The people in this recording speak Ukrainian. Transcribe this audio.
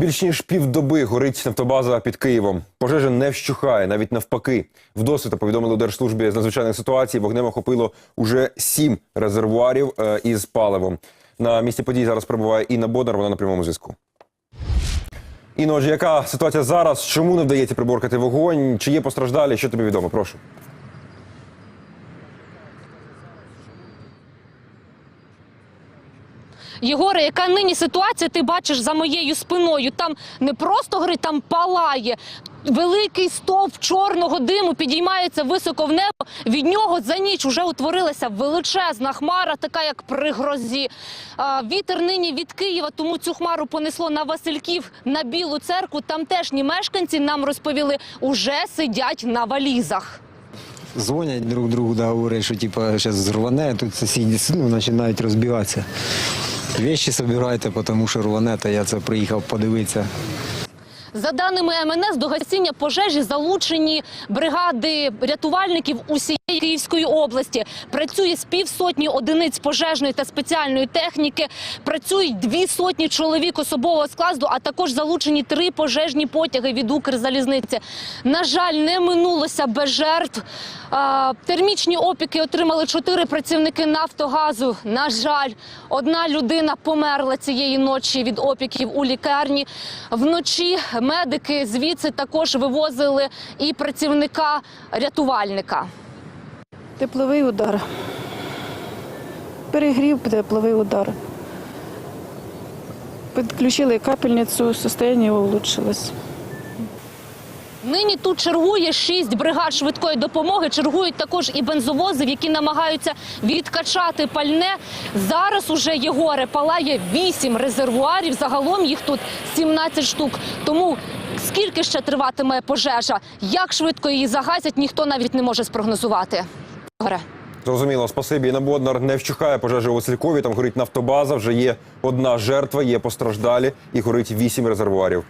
Більш ніж півдоби горить нафтобаза під Києвом. Пожежа не вщухає, навіть навпаки. Вдосвіта повідомили у Держслужбі з надзвичайних ситуацій. Вогнем охопило уже сім резервуарів е, із паливом. На місці подій зараз перебуває Інна Бодар. Вона на прямому зв'язку. Інно, отже, яка ситуація зараз? Чому не вдається приборкати вогонь? Чи є постраждалі? Що тобі відомо? Прошу. Єгоре, яка нині ситуація? Ти бачиш за моєю спиною. Там не просто горить, там палає. Великий стовп чорного диму підіймається високо в небо. Від нього за ніч вже утворилася величезна хмара, така як при грозі. Вітер нині від Києва, тому цю хмару понесло на Васильків на Білу церкву. Тамтешні мешканці нам розповіли, уже сидять на валізах. Дзвонять друг другу, да, говорять, що типу, зараз зрване, тут сусіди ну, починають розбігатися. Вещі собирайте, тому що рванета, я це приїхав подивитися. За даними МНС, до гасіння пожежі залучені бригади рятувальників усієї Київської області. Працює з півсотні одиниць пожежної та спеціальної техніки. Працюють дві сотні чоловік особового складу, а також залучені три пожежні потяги від Укрзалізниці. На жаль, не минулося без жертв. Термічні опіки отримали чотири працівники Нафтогазу. На жаль, одна людина померла цієї ночі від опіків у лікарні. Вночі медики звідси також вивозили і працівника рятувальника. Тепловий удар. Перегрів, тепловий удар. Підключили капельницю, состояние улучшилось. Нині тут чергує шість бригад швидкої допомоги. Чергують також і бензовози, які намагаються відкачати пальне. Зараз уже Єгоре палає вісім резервуарів. Загалом їх тут 17 штук. Тому скільки ще триватиме пожежа? Як швидко її загасять, ніхто навіть не може спрогнозувати. Єгоре. Зрозуміло, спасибі. На Боднар не вщухає пожежі у Василькові. Там горить нафтобаза. Вже є одна жертва, є постраждалі і горить вісім резервуарів.